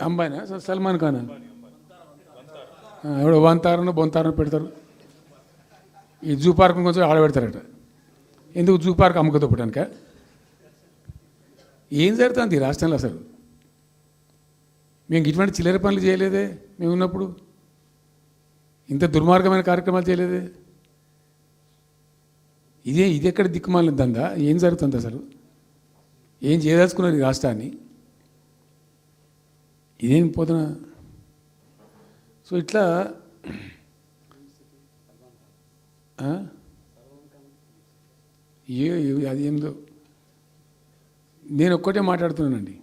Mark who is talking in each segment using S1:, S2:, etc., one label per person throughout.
S1: అంబాయినా? సల్మాన్ ఖాన్? ఎవడో వంతారను బొంతారనో పెడతారు. ఈ జూ పార్క్ కొంచెం ఆడబెడతారట. ఎందుకు జూ పార్క్ అమ్ముకదొప్పటానిక ఏం జరుగుతుంది ఈ రాష్ట్రంలో అసలు? మేము ఇటువంటి చిల్లర పనులు చేయలేదే మేము ఉన్నప్పుడు? ఇంత దుర్మార్గమైన కార్యక్రమాలు చేయలేదే? ఇదే ఇది ఎక్కడ దిక్కుమాలిన దందా? ఏం జరుగుతుంది అసలు? ఏం చేయదలుచుకున్నారు ఈ రాష్ట్రాన్ని? ఇదేం పోతున్న సో ఇట్లా ఏ అది ఏందో? నేను ఒక్కటే మాట్లాడుతున్నానండి.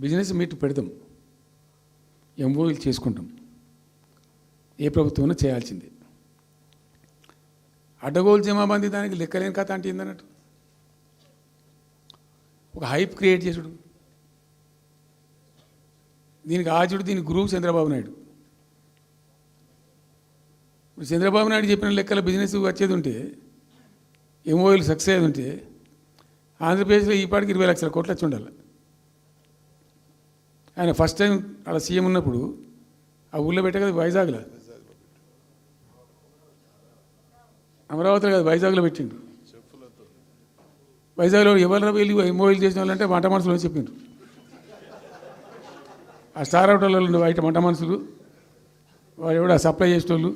S1: బిజినెస్ మీట్ పెడతాం. ఎంఓఈలు చేసుకుంటాం. ఏ ప్రభుత్వంలో చేయాల్సిందే. అడ్డగోలు జమాబంది దానికి లెక్కలేని కథ అంటే ఏందన్నట్టు? ఒక హైప్ క్రియేట్ చేసుడు. దీనికి ఆచుడు దీని గురువు చంద్రబాబు నాయుడు. ఇప్పుడు చంద్రబాబు నాయుడు చెప్పిన లెక్కల బిజినెస్ వచ్చేది ఉంటే ఎంఓఎల్ సక్సెస్ అయ్యేది ఉంటే ఆంధ్రప్రదేశ్లో ఈ పాటికి ఇరవై లక్షల కోట్లు వచ్చి ఉండాలి. ఆయన ఫస్ట్ టైం అలా సీఎం ఉన్నప్పుడు ఆ ఊళ్ళో పెట్టే కదా వైజాగ్లో. అమరావతిలో కదా వైజాగ్లో పెట్టిండు. వైజాగ్లో ఎవరు వెళ్ళి ఎంఓఎల్ చేసిన వాళ్ళంటే మాట మనసులో అని చెప్పిండ్రు. ఆ స్టార్ హోటల్లో ఉండే బయట మంట మనుషులు వాడు ఎవడ సప్లై చేసేటోళ్ళు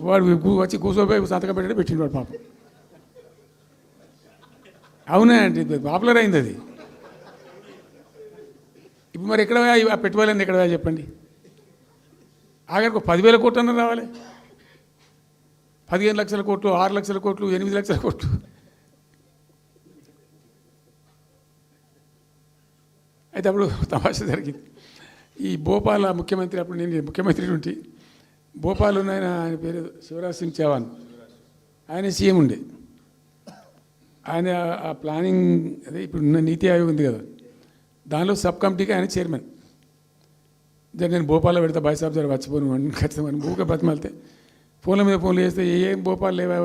S1: వాడు వచ్చి కూర్చోపోయి సంతకం పెట్టాడు పెట్టిండు వాడు పాపం. అవునా అండి? పాపులర్ అయింది అది. ఇప్పుడు మరి ఎక్కడ పోయా? ఆ పెట్టుబడులన్నీ ఎక్కడ చెప్పండి? ఆఖరికి పదివేల కోట్లు అన్న రావాలి. పదిహేను లక్షల కోట్లు ఆరు లక్షల కోట్లు ఎనిమిది లక్షల కోట్లు. అయితే అప్పుడు తమాషా జరిగింది. ఈ భోపాల ముఖ్యమంత్రి అప్పుడు నేను ముఖ్యమంత్రి ఉంటే భోపాల్ ఉన్న ఆయన ఆయన పేరు శివరాజ్ సింగ్ చౌహాన్. ఆయన సీఎం ఉండే. ఆయన ఆ ప్లానింగ్ అదే ఇప్పుడు ఉన్న నీతి ఆయోగ్ ఉంది కదా. దానిలో సబ్ కమిటీకి ఆయన చైర్మన్. జర నేను భోపాల్లో పెడతా బాయ్ సాబ్ జర వచ్చిపోను ఖచ్చితంగా ఊరికే బతిమాలితే ఫోన్ల మీద ఫోన్లు చేస్తే ఏం భోపాల్ లేవా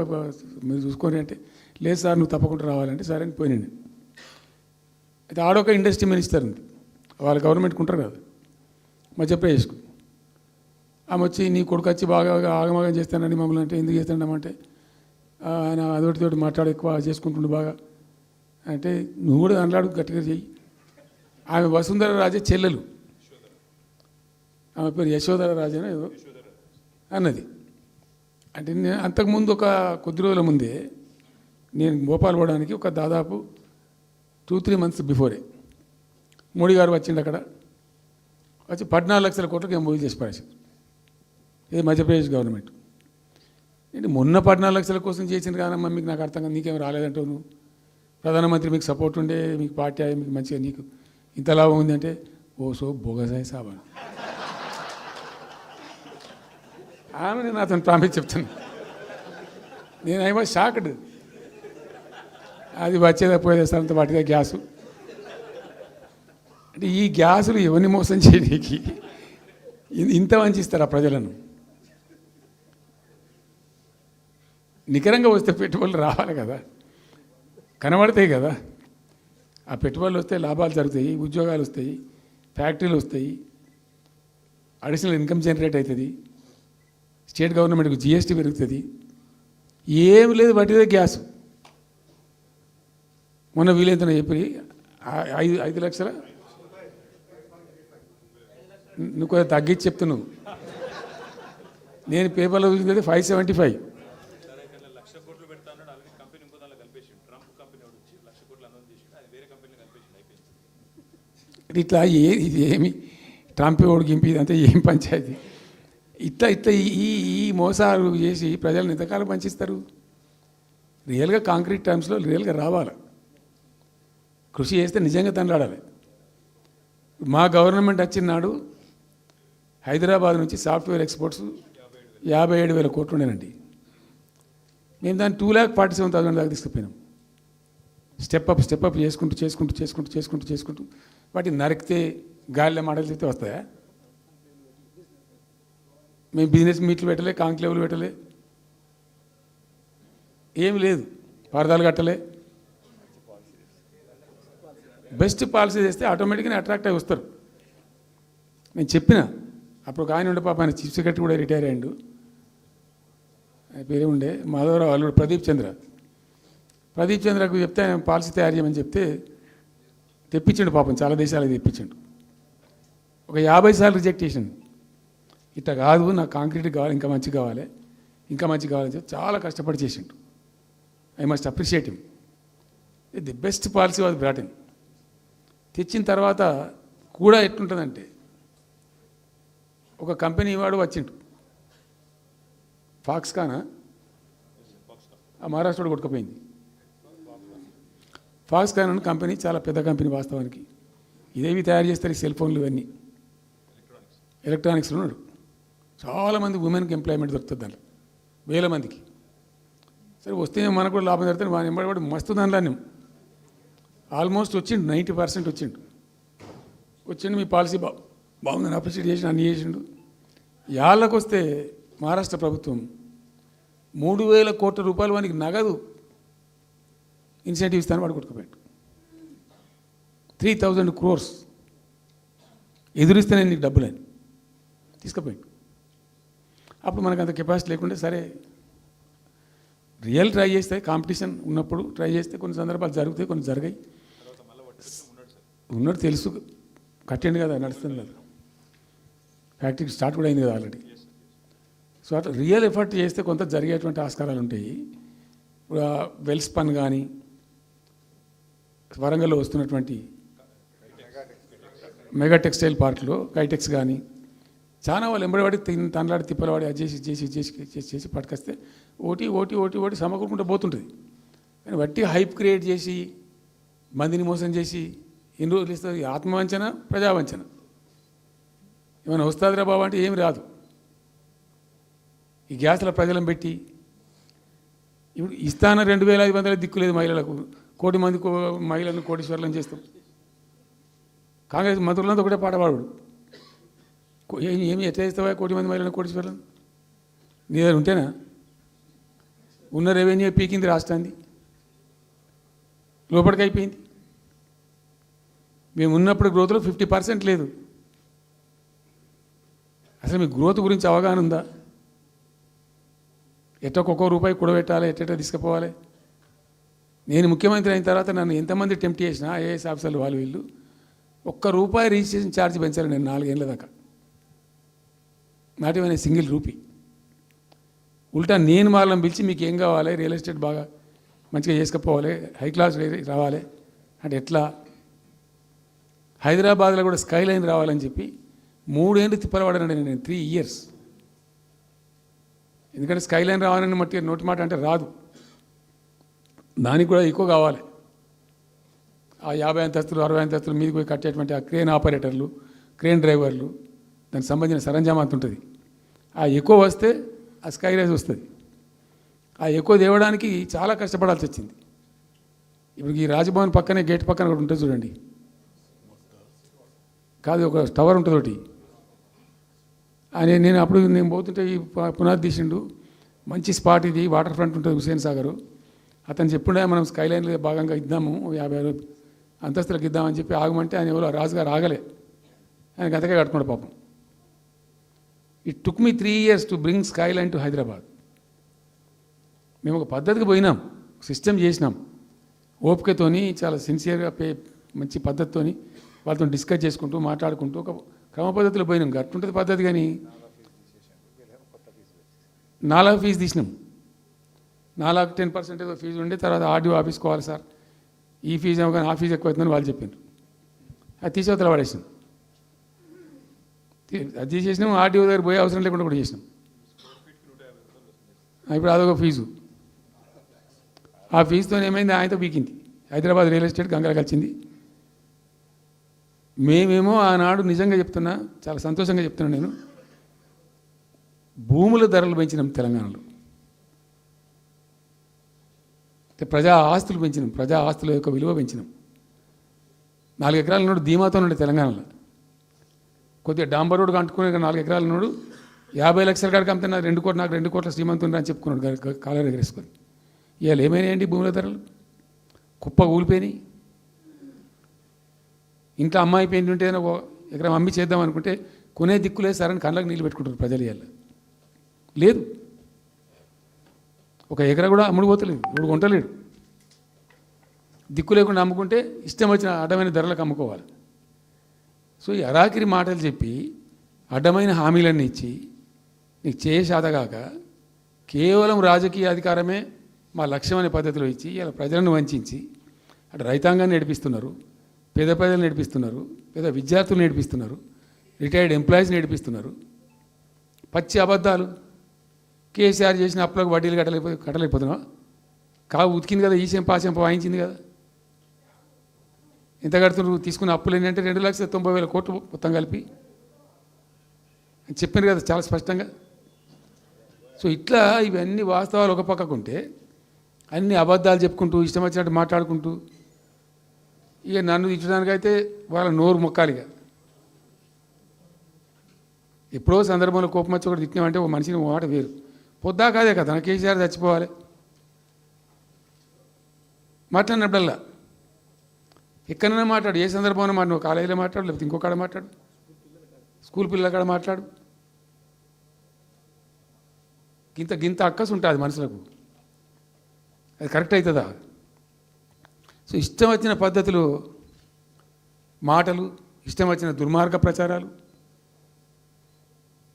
S1: మీరు చూసుకోని అంటే లేదు సార్ నువ్వు తప్పకుండా రావాలంటే సరే అని పోయినండి అయితే ఆడొక ఇండస్ట్రీ మినిస్టర్ ఉంది. వాళ్ళు గవర్నమెంట్కి ఉంటారు కదా. మధ్యప్రదేశ్కు ఆమె వచ్చి నీ కొడుకు వచ్చి బాగా ఆగమాగం చేస్తానని మమ్మల్ని అంటే ఎందుకు చేస్తాడమంటే ఆయన అదొకటితోటి మాట్లాడి ఎక్కువ చేసుకుంటుండు బాగా. అంటే నువ్వు కూడా అన్నాడు గట్టిగా చెయ్యి. ఆమె వసుంధర రాజే చెల్లెలు. ఆమె పేరు యశోధర రాజేనా ఏదో అన్నది. అంటే నేను అంతకుముందు ఒక కొద్ది రోజుల ముందే నేను భోపాల్ పోవడానికి ఒక దాదాపు two three months before Modi గారు వచ్చిండు అక్కడ. వచ్చి పద్నాలుగు లక్షల కోట్లకి ఎంఓయూ చేసి పడేసింది ఇది మధ్యప్రదేశ్ గవర్నమెంట్. ఏంటి మొన్న పద్నాలుగు లక్షల కోసం చేసింది కానమ్మా మీకు నాకు అర్థం కాదు నీకేం రాలేదంటావు నువ్వు? ప్రధానమంత్రి మీకు సపోర్ట్ ఉండే మీకు పార్టీ అయ్యి మీకు మంచిగా నీకు ఇంత లాభం ఉంది అంటే ఓ సో బొగసాయి సాబా. ఆమె నేను అతను ప్రామిస్ చెప్తాను నేను షాక్డ్ అది వచ్చేదా పోయేది అంత వాటిదే గ్యాసు. అంటే ఈ గ్యాసులు ఎవరిని మోసం చేయడానికి ఇ- ఇంత వంచిస్తారా ప్రజలను? నికరంగా వస్తే పెట్టుబడులు రావాలి కదా. కనబడతాయి కదా. ఆ పెట్టుబడులు వస్తే లాభాలు జరుగుతాయి ఉద్యోగాలు వస్తాయి ఫ్యాక్టరీలు వస్తాయి. అడిషనల్ ఇన్కమ్ జనరేట్ అవుతుంది. స్టేట్ గవర్నమెంట్కి జిఎస్టీ పెరుగుతుంది. ఏం లేదు వాటిదే గ్యాస్. మొన్న వీలైతేనే చెప్పి ఐదు ఐదు లక్షల? నువ్వు కొంచెం తగ్గించి చెప్తున్నావు నేను పేపర్లో చూసింది ఫైవ్ సెవెంటీ ఫైవ్. ఇట్లా ఏ ఇది ఏమి? ట్రంప్ ఓడి గింపి ఇదంతా ఏం పంచాయతీ? ఇట్లా ఇట్లా ఈ- ఈ ఈ మోసాలు చేసి ప్రజలను ఎంతకాలం పంచిస్తారు? రియల్గా కాంక్రీట్ టర్మ్స్లో రియల్గా రావాలి? కృషి చేస్తే నిజంగా తండ్రాడాలి. మా గవర్నమెంట్ వచ్చిన నాడు హైదరాబాద్ నుంచి సాఫ్ట్వేర్ ఎక్స్పోర్ట్స్ యాభై ఏడు వేల కోట్లు ఉండేనండి. మేము దాన్ని two lakh forty seven thousand దాకా తీసుకుపోయినాం. స్టెప్ అప్ స్టెప్ అప్ చేసుకుంటూ చేసుకుంటూ చేసుకుంటూ చేసుకుంటూ చేసుకుంటూ. వాటిని నరికితే గాలిలో మాటలు చెప్తే వస్తాయా? మేము బిజినెస్ మీట్లు పెట్టలే కాంక్లేవులు పెట్టలే. ఏమి లేదు. పరదాలు కట్టలే. బెస్ట్ పాలసీ చేస్తే ఆటోమేటిక్గా అట్రాక్ట్ అయి వస్తారు. నేను చెప్పిన అప్పుడు ఒక ఆయన ఉండే పాప ఆయన చీఫ్ సెక్రటరీ కూడా రిటైర్ అయ్యాడు. ఆయన పేరే ఉండే మాధవరావు అల్లుడు ప్రదీప్ చంద్ర. ప్రదీప్ చంద్రకు చెప్తే ఆయన పాలసీ తయారు చేయమని చెప్తే తెప్పించండు పాపం చాలా దేశాలకు తెప్పించండు. ఒక యాభై సార్లు రిజెక్ట్ చేసిండు ఇట్లా కాదు నాకు కాంక్రీట్ కావాలి ఇంకా మంచి కావాలి ఇంకా మంచి కావాలని చెప్పి చాలా కష్టపడి చేసిండు. I must appreciate him. The best policy was brought in. తెచ్చిన తర్వాత కూడా ఎట్లుంటుందంటే ఒక కంపెనీ వాడు వచ్చిండు. ఫాక్స్కానా? ఆ మహారాష్ట్రలో కొట్టుకుపోయింది. ఫాక్స్కాన్ అనే కంపెనీ చాలా పెద్ద కంపెనీ వాస్తవానికి. ఇదేవి తయారు చేస్తారు ఈ సెల్ ఫోన్లు ఇవన్నీ. ఎలక్ట్రానిక్స్లో ఉన్నాడు. చాలామంది ఉమెన్కి ఎంప్లాయ్మెంట్ దొరుకుతుంది దాంట్లో. వేల మందికి. సరే వస్తే మనకు కూడా లాభం జరుగుతుంది. మన ఎంబడి కూడా మస్తు దానిలో ఆల్మోస్ట్ వచ్చిండు నైంటీ పర్సెంట్ వచ్చిండు. వచ్చిండు మీ పాలసీ బా బాగుందని అప్రిషియేట్ చేసి అన్ని చేసిండు. యాళ్ళకు వస్తే మహారాష్ట్ర ప్రభుత్వం మూడు వేల కోట్ల రూపాయలు వానికి నగదు ఇన్సెంటివ్ ఇస్తాను వాడు కొట్టుకుపోయాడు. త్రీ థౌజండ్ క్రోర్స్ ఎదురిస్తేనే నీకు డబ్బులని తీసుకుపోయాడు. అప్పుడు మనకు అంత కెపాసిటీ లేకుంటే సరే రియల్ ట్రై చేస్తే కాంపిటీషన్ ఉన్నప్పుడు ట్రై చేస్తే కొన్ని సందర్భాలు జరుగుతాయి కొన్ని జరిగాయి. ఉన్నట్టు తెలుసు. కట్టండి కదా నడుస్తుంది కదా. ఫ్యాక్టరీకి స్టార్ట్ కూడా అయింది కదా ఆల్రెడీ సో అట్లా రియల్ ఎఫర్ట్ చేస్తే కొంత జరిగేటువంటి ఆస్కారాలు ఉంటాయి. ఇప్పుడు వెల్స్ పన్ కానీ వరంగల్లో వస్తున్నటువంటి మెగా టెక్స్టైల్ పార్క్లో కైటెక్స్ కానీ చాలా వాళ్ళు ఎంబడివాడి తనలాడి తిప్పలవాడి అది చేసి చేసి చేసి చేసి చేసి పట్టుకొస్తే ఓటీ ఓటి ఓటి ఓటి సమకూరుకుంటూ పోతుంటుంది. కానీ వట్టి హైప్ క్రియేట్ చేసి మందిని మోసం చేసి ఎన్ని రోజులు ఇస్తుంది ఆత్మవంచన ప్రజావంచన. ఏమైనా వస్తుందిరా బాబు అంటే ఏమి రాదు. ఈ గ్యాస్ల ప్రజలను పెట్టి ఇప్పుడు ఇస్తాన రెండు వేల ఐదు వందల దిక్కులేదు మహిళలకు. కోటి మంది కో- మహిళలను కోటీశ్వర్లను చేస్తాం. కాంగ్రెస్ మంత్రులంతా ఒకటే పాట పాడు ఏమి ఏమి ఎట్లా చేస్తావా కోటి మంది మహిళలను కోటీశ్వర్లను? నీ దగ్గర ఉంటేనా? ఉన్న రెవెన్యూ పీకింది రాష్ట్రాన్ని. లోపలికి అయిపోయింది. మేము ఉన్నప్పుడు గ్రోత్లో ఫిఫ్టీ పర్సెంట్ లేదు. అసలు మీ గ్రోత్ గురించి అవగాహన ఉందా? ఎట్ట ఒక్కొక్క రూపాయి కూడబెట్టాలి ఎట్ట తీసుకుపోవాలి. నేను ముఖ్యమంత్రి అయిన తర్వాత నన్ను ఎంతమంది టెంప్ట్ చేసిన ఐఏఎస్ ఆఫీసర్లు వాళ్ళు వీళ్ళు ఒక్క రూపాయి రిజిస్ట్రేషన్ ఛార్జ్ పెంచారు నేను నాలుగేళ్ళ దాకా. Not even single rupee. ఉల్టా నేను వాళ్ళని పిలిచి మీకు ఏం కావాలి రియల్ ఎస్టేట్ బాగా మంచిగా చేసుకుపోవాలి హై క్లాస్ రావాలి. అంటే ఎట్లా? హైదరాబాద్లో కూడా స్కై లైన్ రావాలని చెప్పి మూడేళ్ళు తిప్పలవాడనండి నేను త్రీ ఇయర్స్. ఎందుకంటే స్కై లైన్ రావాలని మట్టి నోటి మాట అంటే రాదు. దానికి కూడా ఎక్కువ కావాలి. ఆ యాభై అంతస్తులు అరవై అంతస్తులు మీదకి పోయి కట్టేటువంటి ఆ క్రేన్ ఆపరేటర్లు క్రేన్ డ్రైవర్లు దానికి సంబంధించిన సరంజామా అంత ఉంటుంది. ఆ ఎక్కువ వస్తే ఆ స్కై రైజ్ వస్తుంది. ఆ ఎక్కువ తేవడానికి చాలా కష్టపడాల్సి వచ్చింది. ఇప్పుడు ఈ రాజభవన్ పక్కనే గేట్ పక్కన ఒకటి ఉంటుంది చూడండి. కాదు ఒక టవర్ ఉంటుంది ఒకటి. అని నేను అప్పుడు నేను పోతుంటే ఈ పునాది తీసిండు. మంచి స్పాట్ ఇది వాటర్ ఫ్రంట్ ఉంటుంది హుసేన్ సాగర్. అతను చెప్పుండే మనం స్కై లైన్లో భాగంగా ఇద్దాము యాభై ఆరు అంతస్తులకు ఇద్దామని చెప్పి ఆగమంటే ఆయన ఎవరో రాజుగారు ఆగలే. ఆయన గతకే కట్టుకున్నాడు పాపం. It took me three years to bring skyline to Hyderabad మేము ఒక పద్ధతికి పోయినాం సిస్టమ్ చేసినాం. ఓపికతోని చాలా సిన్సియర్గా పే మంచి పద్ధతితోని వాళ్ళతో డిస్కస్ చేసుకుంటూ మాట్లాడుకుంటూ ఒక క్రమ పద్ధతిలో పోయినాం గట్టుంటుంది పద్ధతి కానీ. నాలుగు ఫీజు తీసినాం. నాలుగు టెన్ పర్సెంట్ ఏదో ఫీజు ఉండే తర్వాత ఆర్డీఓ ఆఫీస్ కోవాలి సార్. ఈ ఫీజు ఏమో కానీ ఆ ఫీజు ఎక్కువ అవుతుందని వాళ్ళు చెప్పారు అది తీసేవతల పడేసినాం. అది తీసేసినాం. ఆర్డీఓ దగ్గర పోయే అవసరం లేకుండా కూడా చేసినాం. ఇప్పుడు అదొక ఫీజు. ఆ ఫీజుతో ఏమైంది? ఆయనతో పీకింది. హైదరాబాద్ రియల్ ఎస్టేట్ గంగల కలిసింది. మేమేమో ఆనాడు నిజంగా చెప్తున్నా చాలా సంతోషంగా చెప్తున్నా నేను. భూముల ధరలు పెంచినాం తెలంగాణలో. అంటే ప్రజా ఆస్తులు పెంచినాం ప్రజా ఆస్తుల యొక్క విలువ పెంచినాం. నాలుగు ఎకరాల నోడు ధీమాతో ఉండే తెలంగాణలో. కొద్దిగా డాంబర్ రోడ్డు అంటుకునే నాలుగు ఎకరాల నోడు యాభై లక్షల కాడికి అమ్మితే నాకు రెండు కోట్ల నాకు రెండు కోట్ల శ్రీమంతుడు అని చెప్పుకున్నాడు గా- గా- కాలర్ ఎగరేసుకొని ఇవాళ ఏమైనాయండి భూముల ధరలు? కుప్ప ఊలిపోయినాయి. ఇంట్లో అమ్మాయి పెయింట్ ఉంటే ఒక ఎకరం అమ్మి చేద్దాం అనుకుంటే కొనే దిక్కులే సరని కళ్ళకు నీళ్ళు పెట్టుకుంటారు ప్రజలు ఇవాళ. లేదు. ఒక ఎకరా కూడా అమ్ముడు పోతలేదు. ఇప్పుడు కొంటలేడు దిక్కు లేకుండా అమ్ముకుంటే ఇష్టం వచ్చిన అడ్డమైన ధరలకు అమ్ముకోవాలి. సో ఈ అరాకిరి మాటలు చెప్పి అడ్డమైన హామీలన్నీ ఇచ్చి నీకు చేసాదగాక కేవలం రాజకీయ అధికారమే మా లక్ష్యం అనే పద్ధతిలో ఇచ్చి ఇలా ప్రజలను వంచి అటు రైతాంగాన్ని నడిపిస్తున్నారు. పేద ప్రజలు నేర్పిస్తున్నారు పేద విద్యార్థులు నేర్పిస్తున్నారు రిటైర్డ్ ఎంప్లాయీస్ నేర్పిస్తున్నారు. పచ్చి అబద్ధాలు. కేసీఆర్ చేసిన అప్పులకు వడ్డీలు కట్టలేకపో కట్టలేకపోతున్నావా? కావు ఉతికింది కదా ఈ చెంప ఆ చెంప వాయించింది కదా. ఎంత కడుతున్నారు? తీసుకున్న అప్పులు ఏంటంటే రెండు లక్షల తొంభై వేల కోట్లు మొత్తం కలిపి. అని చెప్పాను కదా చాలా స్పష్టంగా. సో ఇట్లా ఇవన్నీ వాస్తవాలు ఒక పక్కకు ఉంటే అన్ని అబద్ధాలు చెప్పుకుంటూ ఇష్టం వచ్చినట్టు మాట్లాడుకుంటూ ఇక నన్ను ఇచ్చడానికైతే వాళ్ళ నోరు మొక్కాలిగా ఎప్పుడో సందర్భంలో కోపం వచ్చి ఒకటి తిట్టినామంటే ఒక మనిషిని మాట వేరు. పొద్దా కాదే కదా తన కేసీఆర్ చచ్చిపోవాలి. మాట్లాడినప్పుడల్లా ఎక్కడైనా మాట్లాడు ఏ సందర్భంలో మాట నువ్వు కాలేజీలో మాట్లాడు లేకపోతే ఇంకొకడ మాట్లాడు స్కూల్ పిల్లల కాడ మాట్లాడు. గింత గింత అక్కసు ఉంటుంది మనుషులకు. అది కరెక్ట్ అవుతుందా? సో ఇష్టం వచ్చిన పద్ధతులు మాటలు ఇష్టం వచ్చిన దుర్మార్గ ప్రచారాలు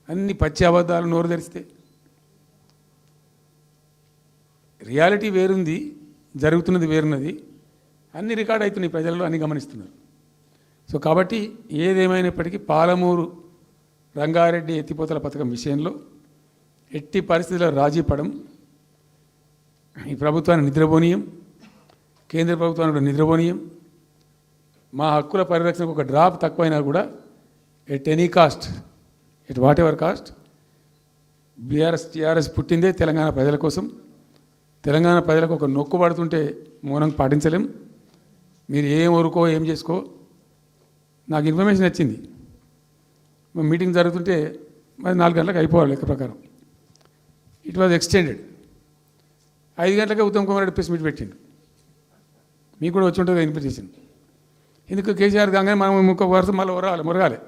S1: అన్ని పచ్చి అబద్ధాలు నోరు తెరిస్తే. రియాలిటీ వేరుంది జరుగుతున్నది వేరున్నది అన్ని రికార్డ్ అవుతున్నాయి ప్రజలలో అన్ని గమనిస్తున్నారు. సో కాబట్టి ఏదేమైనప్పటికీ పాలమూరు రంగారెడ్డి ఎత్తిపోతల పథకం విషయంలో ఎట్టి పరిస్థితుల్లో రాజీ పడం ఈ ప్రభుత్వాన్ని నిద్రపోనీయం. కేంద్ర ప్రభుత్వాన్ని కూడా నిద్రపోనీయం. మా హక్కుల పరిరక్షణకు ఒక డ్రాప్ తక్కువైనా కూడా at any cost at whatever cost BRS TRS పుట్టిందే తెలంగాణ ప్రజల కోసం. తెలంగాణ ప్రజలకు ఒక నొక్కు పడుతుంటే మౌనం పాటించలేం. మీరు ఏం ఊరుకో ఏం చేసుకో నాకు ఇన్ఫర్మేషన్ వచ్చింది మీటింగ్ జరుగుతుంటే మరి నాలుగు గంటలకు అయిపోవాలి లెక్క ప్రకారం. ఇట్ వాజ్ ఎక్స్టెండెడ్ ఐదు గంటలకే ఉత్తమ్ కుమార్ రెడ్డి ప్రెస్ మీట్ పెట్టిండు. మీకు కూడా వచ్చి ఉంటుంది ఇన్విటేషన్ ఎందుకు కేసీఆర్ కాగానే మనం ఇంకొక వరుస మళ్ళీ ఉరగాలి మురగాలి?